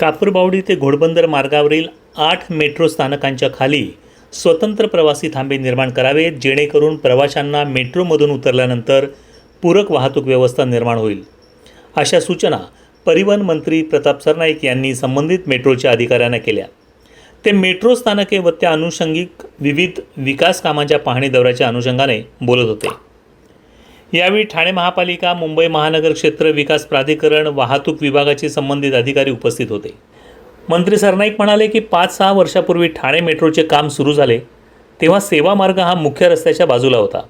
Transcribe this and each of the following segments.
कापूरबावडी ते घोडबंदर मार्गावरील आठ मेट्रो स्थानकांच्या खाली स्वतंत्र प्रवासी थांबे निर्माण करावेत जेणेकरून प्रवाशांना मेट्रोमधून उतरल्यानंतर पूरक वाहतूक व्यवस्था निर्माण होईल. अशा सूचना परिवहन मंत्री प्रताप सरनाईक यांनी संबंधित मेट्रोच्या अधिकाऱ्यांना केल्या. ते मेट्रो स्थानके व त्या अनुषंगिक विविध विकास कामांच्या पाहणी दौऱ्याच्या अनुषंगाने बोलत होते. यावेळी ठाणे महापालिका मुंबई महानगर क्षेत्र विकास प्राधिकरण वाहतूक विभागाचे संबंधित अधिकारी उपस्थित होते. मंत्री सरनाईक म्हणाले की पाच सहा वर्षापूर्वी ठाणे मेट्रोचे काम सुरू झाले तेव्हा सेवा मार्ग हा मुख्य रस्त्याच्या बाजूला होता.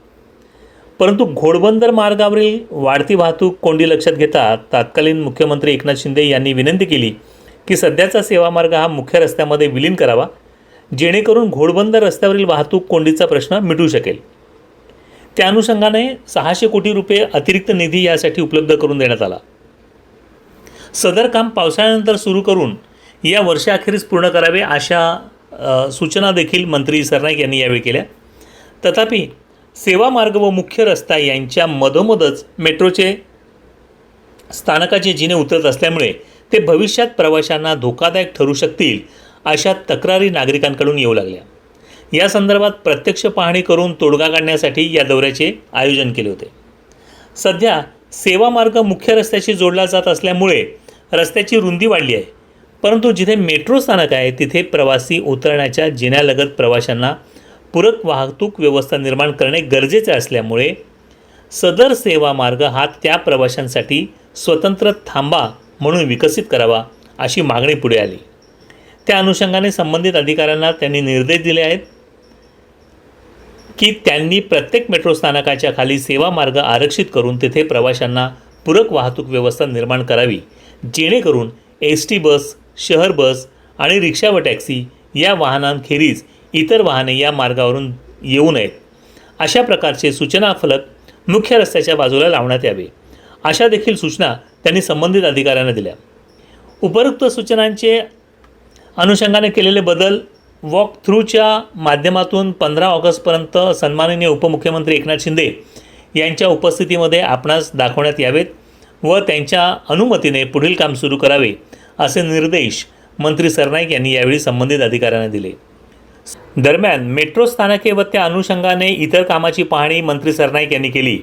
परंतु घोडबंदर मार्गावरील वाढती वाहतूक कोंडी लक्षात घेता तत्कालीन मुख्यमंत्री एकनाथ शिंदे यांनी विनंती केली की सध्याचा सेवा मार्ग हा मुख्य रस्त्यामध्ये विलीन करावा जेणेकरून घोडबंदर रस्त्यावरील वाहतूक कोंडीचा प्रश्न मिटू शकेल. त्या अनुषंगाने सहाशे कोटी रुपये अतिरिक्त निधी यासाठी उपलब्ध करून देण्यात आला. सदर काम पावसाळ्यानंतर सुरू करून या वर्षाअखेरीस पूर्ण करावे अशा सूचना देखील मंत्री सरनाईक यांनी यावेळी केल्या. तथापि सेवा मार्ग व मुख्य रस्ता यांच्या मधोमधच मेट्रोचे स्थानकाचे जिने उतरत असल्यामुळे ते भविष्यात प्रवाशांना धोकादायक ठरू शकतील अशा तक्रारी नागरिकांकडून येऊ लागल्या. या संदर्भात प्रत्यक्ष पाहणी करून तोडगा काढण्यासाठी या दौऱ्याचे आयोजन केले होते. सध्या सेवा मार्ग मुख्य रस्त्याशी जोडला जात असल्यामुळे रस्त्याची रुंदी वाढली आहे. परंतु जिथे मेट्रो स्थानक आहे तिथे प्रवासी उतरण्याच्या जिन्यालगत प्रवाशांना पूरक वाहतूक व्यवस्था निर्माण करणे गरजेचे असल्यामुळे सदर सेवा मार्ग हा त्या प्रवाशांसाठी स्वतंत्र थांबा म्हणून विकसित करावा अशी मागणी पुढे आली. त्या अनुषंगाने संबंधित अधिकाऱ्यांना त्यांनी निर्देश दिले आहेत. की त्यांनी प्रत्येक मेट्रो स्थानकाच्या खाली सेवा मार्ग आरक्षित करून तेथे प्रवाशांना पूरक वाहतूक व्यवस्था निर्माण करावी जेणेकरून एस टी बस शहर बस आणि रिक्षा व टॅक्सी या वाहनांखेरीज इतर वाहने या मार्गावरून येऊ नयेत. अशा प्रकारचे सूचना फलक मुख्य रस्त्याच्या बाजूला लावण्यात यावे अशा देखील सूचना त्यांनी संबंधित अधिकाऱ्यांना दिल्या. उपरोक्त सूचनांचे अनुषंगाने केलेले बदल वॉक थ्रूच्या माध्यमातून पंधरा ऑगस्टपर्यंत सन्माननीय उपमुख्यमंत्री एकनाथ शिंदे यांच्या उपस्थितीमध्ये आपणास दाखवण्यात यावेत व त्यांच्या अनुमतीने पुढील काम सुरू करावे असे निर्देश मंत्री सरनाईक यांनी यावेळी संबंधित अधिकाऱ्यांना दिले. दरम्यान मेट्रो स्थानके व त्या अनुषंगाने इतर कामाची पाहणी मंत्री सरनाईक यांनी केली.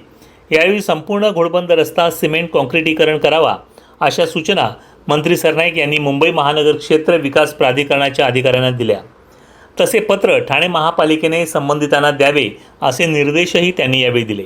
यावेळी संपूर्ण घोडबंद रस्ता सिमेंट कॉन्क्रिटीकरण करावा अशा सूचना मंत्री सरनाईक यांनी मुंबई महानगर क्षेत्र विकास प्राधिकरणाच्या अधिकाऱ्यांना दिल्या. तसे पत्र ठाणे महापालिकेने संबंधितांना द्यावे असे निर्देशही त्यांनी यावेळी दिले.